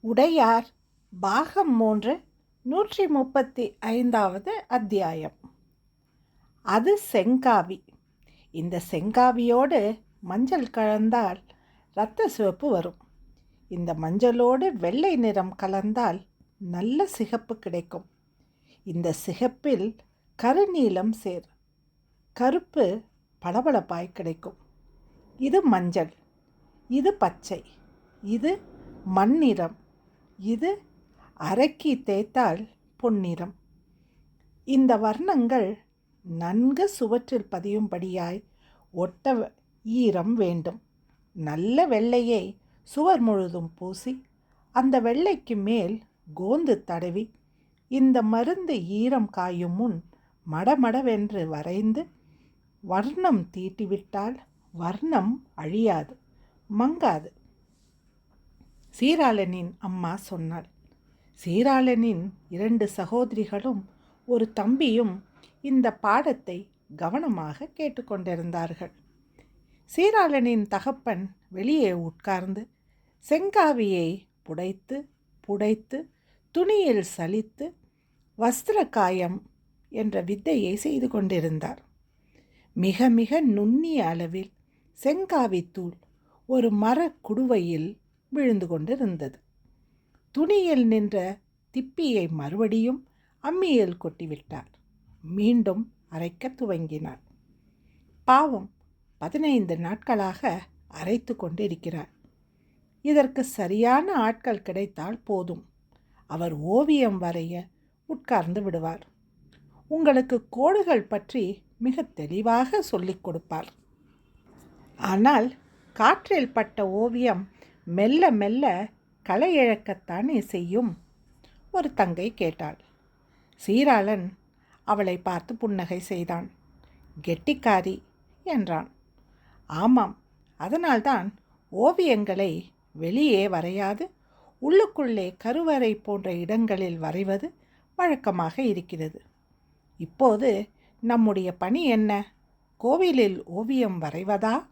உடையார் பாகம் மூன்று நூற்றி முப்பத்தி ஐந்தாவது அத்தியாயம். அது செங்காவி. இந்த செங்காவியோடு மஞ்சள் கலந்தால் இரத்த சிவப்பு வரும். இந்த மஞ்சளோடு வெள்ளை நிறம் கலந்தால் நல்ல சிகப்பு கிடைக்கும். இந்த சிகப்பில் கருநீலம் சேர். கருப்பு பளபளப்பாய் கிடைக்கும். இது மஞ்சள். இது பச்சை. இது மண்ணிறம். இது அரக்கி தேய்த்தால் பொன்னிறம். இந்த வர்ணங்கள் நன்கு சுவற்றில் பதியும்படியாய் ஒட்ட ஈரம் வேண்டும். நல்ல வெள்ளையை சுவர் முழுதும் பூசி அந்த வெள்ளைக்கு மேல் கோந்து தடவி இந்த மருந்து ஈரம் காயும் முன் மடமடவென்று வரைந்து வர்ணம் தீட்டிவிட்டால் வர்ணம் அழியாது மங்காது. சீராளனின் அம்மா சொன்னாள். சீராளனின் இரண்டு சகோதரிகளும் ஒரு தம்பியும் இந்த பாடத்தை கவனமாக கேட்டுக்கொண்டிருந்தார்கள் சீராளனின் தகப்பன் வெளியே உட்கார்ந்து செங்காவியை புடைத்து புடைத்து துணியில் சலித்து வஸ்திர காயம் என்ற வித்தையை செய்து கொண்டிருந்தார். மிக மிக நுண்ணிய அளவில் செங்காவித்தூள் ஒரு மரக்குடுவையில் குடுவையில் விழுந்து கொண்டிருந்தது. துணியில் நின்ற திப்பியை மறுபடியும் அம்மியில் கொட்டிவிட்டார் மீண்டும் அரைக்க துவங்கினார் பாவம் பதினைந்து நாட்களாக அரைத்து கொண்டிருக்கிறார் இதற்கு சரியான ஆட்கள் கிடைத்தால் போதும். அவர் ஓவியம் வரைய உட்கார்ந்து விடுவார். உங்களுக்கு கோடுகள் பற்றி மிக தெளிவாக சொல்லிக் கொடுப்பார். ஆனால் காற்றில் பட்ட ஓவியம் மெல்ல மெல்ல களை இழக்கத்தானே செய்யும்? ஒரு தங்கை கேட்டாள். சீராளன் அவளை பார்த்து புன்னகை செய்தான். கெட்டிக்காரி என்றான். ஆமாம் அதனால்தான் ஓவியங்களை வெளியே வரையாது உள்ளுக்குள்ளே கருவறை போன்ற இடங்களில் வரைவது வழக்கமாக இருக்கிறது. இப்போது நம்முடைய பணி என்ன? கோவிலில் ஓவியம் வரைவதா?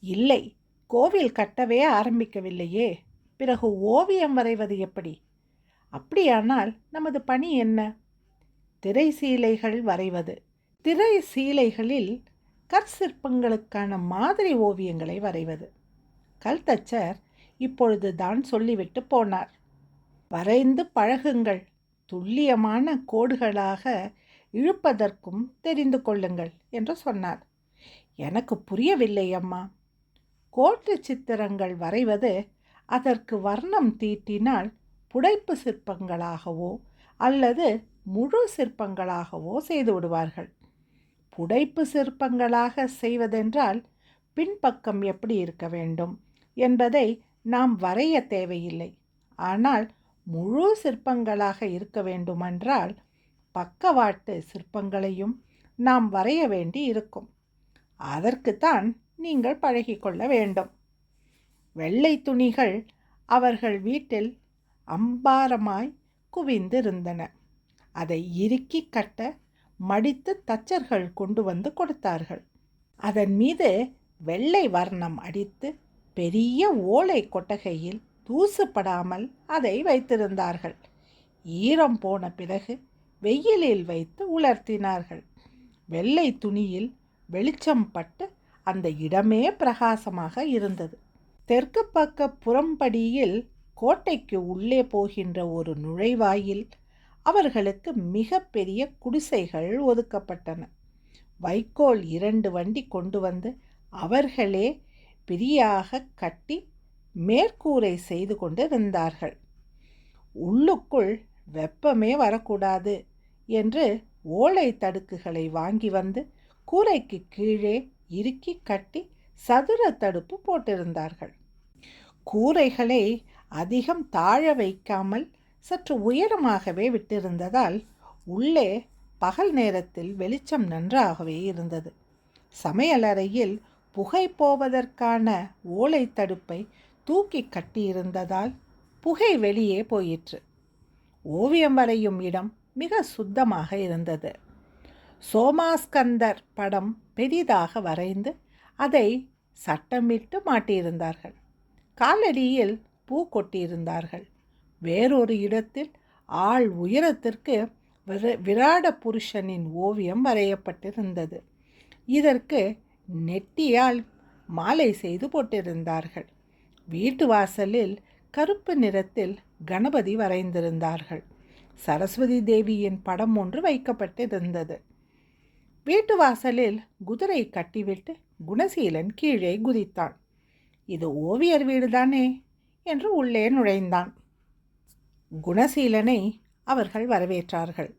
இல்லை கோவில் கட்டவே ஆரம்பிக்கவில்லையே. பிறகு ஓவியம் வரைவது எப்படி? அப்படியானால் நமது பணி என்ன? திரை சீலைகள் வரைவது. திரை சீலைகளில் கற்சிற்பங்களுக்கான மாதிரி ஓவியங்களை வரைவது. கல்தச்சர் இப்பொழுது தான் சொல்லிவிட்டு போனார். வரைந்து பழகுங்கள். துல்லியமான கோடுகளாக இழுப்பதற்கும் தெரிந்து கொள்ளுங்கள் என்று சொன்னார். எனக்கு புரியவில்லை அம்மா. கோட்டு சித்திரங்கள் வரைவது அதற்கு வர்ணம் தீட்டினால் புடைப்பு சிற்பங்களாகவோ அல்லது முழு சிற்பங்களாகவோ செய்து விடுவார்கள். புடைப்பு சிற்பங்களாக செய்வதென்றால் பின்பக்கம் எப்படி இருக்க வேண்டும் என்பதை நாம் வரைய தேவையில்லை. ஆனால் முழு சிற்பங்களாக இருக்க வேண்டுமென்றால் பக்கவாட்டு சிற்பங்களையும் நாம் வரைய வேண்டி இருக்கும். அதற்குத்தான் நீங்கள் பழகிக்கொள்ள வேண்டும். வெள்ளை துணிகள் அவர்கள் வீட்டில் அம்பாரமாய் குவிந்திருந்தன. அதை இறுக்கி கட்ட மடித்து தச்சர்கள் கொண்டு வந்து கொடுத்தார்கள். அதன் மீது வெள்ளை வர்ணம் அடித்து பெரிய ஓலை கொட்டகையில் தூசுப்படாமல் அதை வைத்திருந்தார்கள். ஈரம் போன பிறகு வெயிலில் வைத்து உலர்த்தினார்கள். வெள்ளை துணியில் வெளிச்சம் பட்டு அந்த இடமே பிரகாசமாக இருந்தது. தெற்கு பக்க புறம்படியில் கோட்டைக்கு உள்ளே போகின்ற ஒரு நுழைவாயில் அவர்களுக்கு மிக பெரிய குடிசைகள் ஒதுக்கப்பட்டன. வைக்கோல் இரண்டு வண்டி கொண்டு வந்து அவர்களே பிரியாக கட்டி மேற்கூரை செய்து கொண்டிருந்தார்கள் உள்ளுக்குள் வெப்பமே வரக்கூடாது என்று ஓலை தடுக்குகளை வாங்கி வந்து கூரைக்கு கீழே இறுக்கி கட்டி சதுர தடுப்பு போட்டிருந்தார்கள். கூரைகளை அதிகம் தாழ வைக்காமல் சற்று உயரமாகவே விட்டிருந்ததால் உள்ளே பகல் நேரத்தில் வெளிச்சம் நன்றாகவே இருந்தது. சமையலறையில் புகை போவதற்கான ஓலை தடுப்பை தூக்கி கட்டியிருந்ததால் புகை வெளியே போயிற்று. ஓவியம் வரையும் இடம் மிக சுத்தமாக இருந்தது. சோமாஸ்கந்தர் படம் பெரிதாக வரைந்து அதை சட்டமிட்டு மாட்டியிருந்தார்கள். காலடியில் பூ கொட்டியிருந்தார்கள். வேறொரு இடத்தில் ஆள் உயரத்திற்கு விர- விராட புருஷனின் ஓவியம் வரையப்பட்டிருந்தது. இதற்கு நெட்டியால் மாலை செய்து போட்டிருந்தார்கள். வீட்டு வாசலில் கருப்பு நிறத்தில் கணபதி வரைந்திருந்தார்கள். சரஸ்வதி தேவியின் படம் ஒன்று வைக்கப்பட்டிருந்தது. வீட்டு வாசலில் குதிரை கட்டிவிட்டு குணசீலன் கீழே குதித்தான். இது ஓவியர் வீடுதானே? என்று உள்ளே நுழைந்தான். குணசீலனை அவர்கள் வரவேற்றார்கள்.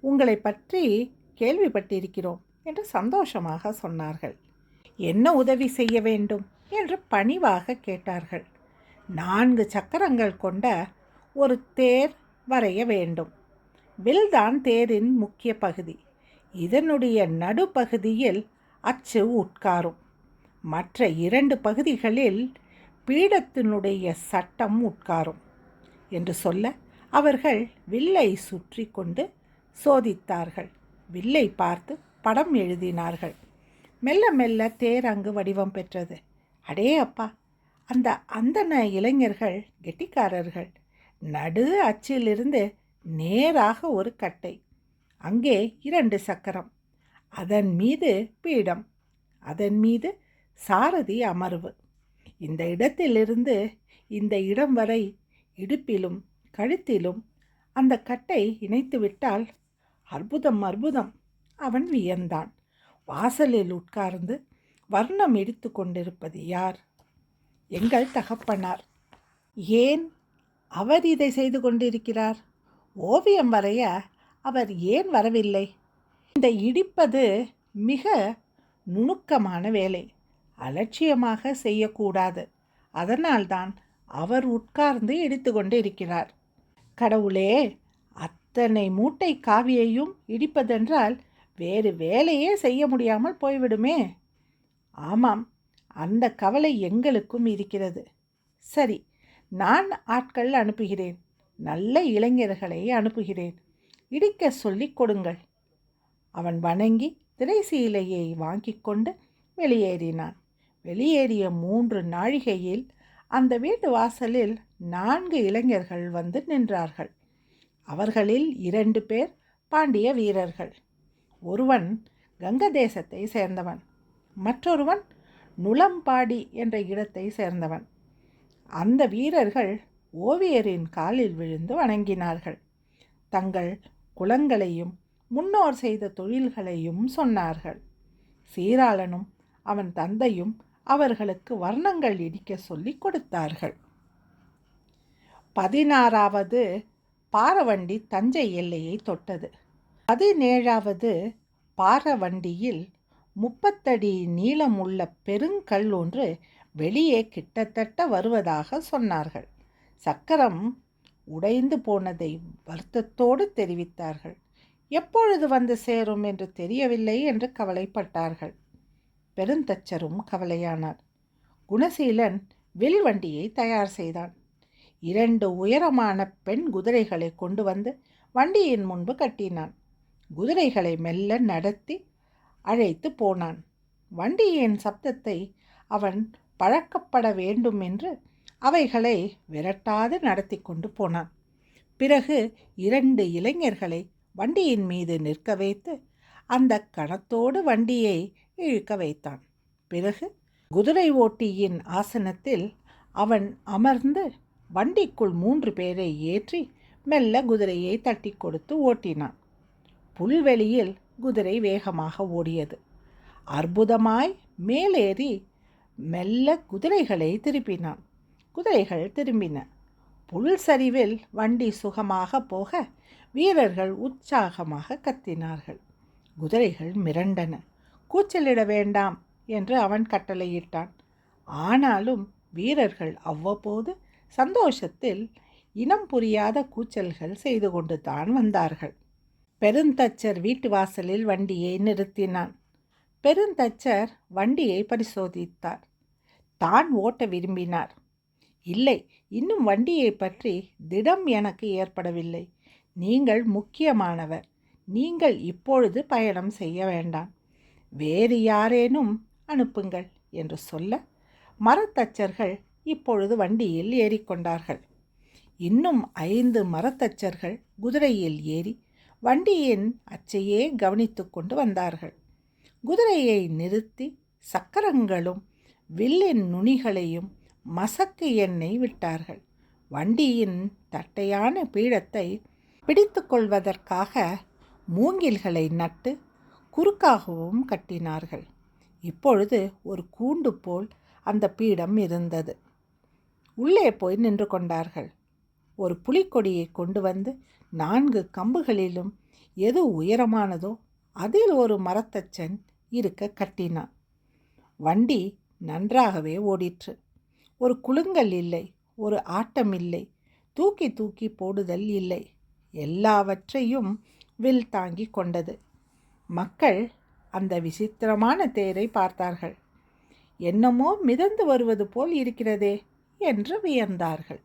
உங்களை பற்றி கேள்விப்பட்டிருக்கிறோம் என்று சந்தோஷமாக சொன்னார்கள். என்ன உதவி செய்ய வேண்டும்? என்று பணிவாக கேட்டார்கள். நான்கு சக்கரங்கள் கொண்ட ஒரு தேர் வரைய வேண்டும். வில்தான் தேரின் முக்கிய பகுதி. இதனுடைய நடுப்பகுதியில் அச்சு உட்காரும். மற்ற இரண்டு பகுதிகளில் பீடத்தினுடைய சட்டம் உட்காரும் என்று சொல்ல அவர்கள் வில்லை சுற்றி கொண்டு சோதித்தார்கள். வில்லை பார்த்து படம் எழுதினார்கள். மெல்ல மெல்ல தேர் அங்கு வடிவம் பெற்றது. அடே அப்பா! அந்த அந்தன இளைஞர்கள் கெட்டிக்காரர்கள் நடு அச்சிலிருந்து நேராக ஒரு கட்டை அங்கே இரண்டு சக்கரம். அதன் மீது பீடம். அதன் மீது சாரதி அமர்வு. இந்த இடத்திலிருந்து இந்த இடம் வரை இடுப்பிலும் கழுத்திலும் அந்த கட்டை இணைத்துவிட்டால் அற்புதம் அற்புதம். அவன் வியந்தான். வாசலில் உட்கார்ந்து வர்ணம் எடுத்து கொண்டிருப்பது யார்? எங்கள் தகப்பனார். ஏன் அவர் இதை செய்து கொண்டிருக்கிறார்? ஓவியம் வரைய அவர் ஏன் வரவில்லை? இந்த இடிப்பது மிக நுணுக்கமான வேலை. அலட்சியமாக செய்யக்கூடாது. அதனால்தான் அவர் உட்கார்ந்து இடித்து கொண்டு இருக்கிறார் கடவுளே அத்தனை மூட்டை காவியையும் இடிப்பதென்றால் வேறு வேலையே செய்ய முடியாமல் போய்விடுமே. ஆமாம் அந்த கவலை எங்களுக்கும் இருக்கிறது. சரி நான் ஆட்கள் அனுப்புகிறேன். நல்ல இளைஞர்களை அனுப்புகிறேன். இடிக்க சொல்லிக் கொடுங்கள். அவன் வணங்கி திரைசீலையை வாங்கிக் கொண்டு வெளியேறினான். வெளியேறிய மூன்று நாழிகையில் அந்த வீட்டு வாசலில் நான்கு இளைஞர்கள் வந்து நின்றார்கள். அவர்களில் இரண்டு பேர் பாண்டிய வீரர்கள். ஒருவன் கங்க தேசத்தை சேர்ந்தவன் மற்றொருவன் நுளம்பாடி என்ற இடத்தை சேர்ந்தவன். அந்த வீரர்கள் ஓவியரின் காலில் விழுந்து வணங்கினார்கள். தங்கள் குலங்களையும் முன்னோர் செய்த தொழில்களையும் சொன்னார்கள். சீராளனும் அவன் தந்தையும் அவர்களுக்கு வர்ணங்கள் இடிக்க சொல்லிக் கொடுத்தார்கள். பதினாறாவது பாரவண்டி தஞ்சை எல்லையை தொட்டது. பதினேழாவது பாரவண்டியில் முப்பத்தடி நீளமுள்ள பெருங்கல் ஒன்று வெளியே கிட்டத்தட்ட வருவதாக சொன்னார்கள். சக்கரம் உடைந்து போனதை வருத்தத்தோடு தெரிவித்தார்கள். எப்பொழுது வந்து சேரும் என்று தெரியவில்லை என்று கவலைப்பட்டார்கள். பெருந்தச்சரும் கவலையானார். குணசீலன் வில் வண்டியை தயார் செய்தான். இரண்டு உயரமான பெண் குதிரைகளை கொண்டு வந்து வண்டியின் முன்பு கட்டினான். குதிரைகளை மெல்ல நடத்தி அழைத்து போனான். வண்டியின் சப்தத்தை அவன் பழக்கப்பட வேண்டும் என்று அவைகளை விரட்டாது நடத்தி கொண்டு போனான். பிறகு இரண்டு இளைஞர்களை வண்டியின் மீது நிற்க வைத்து அந்த கணத்தோடு வண்டியை இழுக்க வைத்தான். பிறகு குதிரை ஓட்டியின் ஆசனத்தில் அவன் அமர்ந்து வண்டிக்குள் மூன்று பேரை ஏற்றி மெல்ல குதிரையை தட்டி கொடுத்து ஓட்டினான். புல்வெளியில் குதிரை வேகமாக ஓடியது. அற்புதமாய் மேலேறி மெல்ல குதிரைகளை திருப்பினான். குதிரைகள் திரும்பின. புல் சரிவில் வண்டி சுகமாக போக வீரர்கள் உற்சாகமாக கத்தினார்கள். குதிரைகள் மிரண்டன. கூச்சலிட வேண்டாம் என்று அவன் கட்டளையிட்டான். ஆனாலும் வீரர்கள் அவ்வப்போது சந்தோஷத்தில் இனம் புரியாத கூச்சல்கள் செய்து கொண்டு தான் வந்தார்கள். பெருந்தச்சர் வீட்டு வாசலில் வண்டியை நிறுத்தினான். பெருந்தச்சர் வண்டியை பரிசோதித்தார். தான் ஓட்ட விரும்பினார். இல்லை இன்னும் வண்டியை பற்றி திடம் எனக்கு ஏற்படவில்லை. நீங்கள் முக்கியமானவர். நீங்கள் இப்பொழுது பயணம் செய்ய வேண்டாம். வேறு யாரேனும் அனுப்புங்கள் என்று சொல்ல மரத்தச்சர்கள் இப்பொழுது வண்டியில் ஏறிக்கொண்டார்கள். இன்னும் ஐந்து மரத்தச்சர்கள் குதிரையில் ஏறி வண்டியின் அச்சையே கவனித்து கொண்டு வந்தார்கள். குதிரையை நிறுத்தி சக்கரங்களும் வில்லின் நுனிகளையும் மசக்கு எண்ணெய் விட்டார்கள். வண்டியின் தட்டையான பீடத்தை பிடித்து கொள்வதற்காக மூங்கில்களை நட்டு குறுக்காகவும் கட்டினார்கள். இப்பொழுது ஒரு கூண்டு போல் அந்த பீடம் இருந்தது. உள்ளே போய் நின்று கொண்டார்கள். ஒரு புலிக்கொடியை கொண்டு வந்து நான்கு கம்புகளிலும் எது உயரமானதோ அதில் ஒரு மரத்தச்சன் இருக்க கட்டினான். வண்டி நன்றாகவே ஓடிற்று. ஒரு குலுங்கல் இல்லை ஒரு ஆட்டம் இல்லை தூக்கி தூக்கி போடுதல் இல்லை. எல்லாவற்றையும் வில் தாங்கி கொண்டது. மக்கள் அந்த விசித்திரமான தேரை பார்த்தார்கள். என்னமோ மிதந்து வருவது போல் இருக்கிறதே என்று வியந்தார்கள்.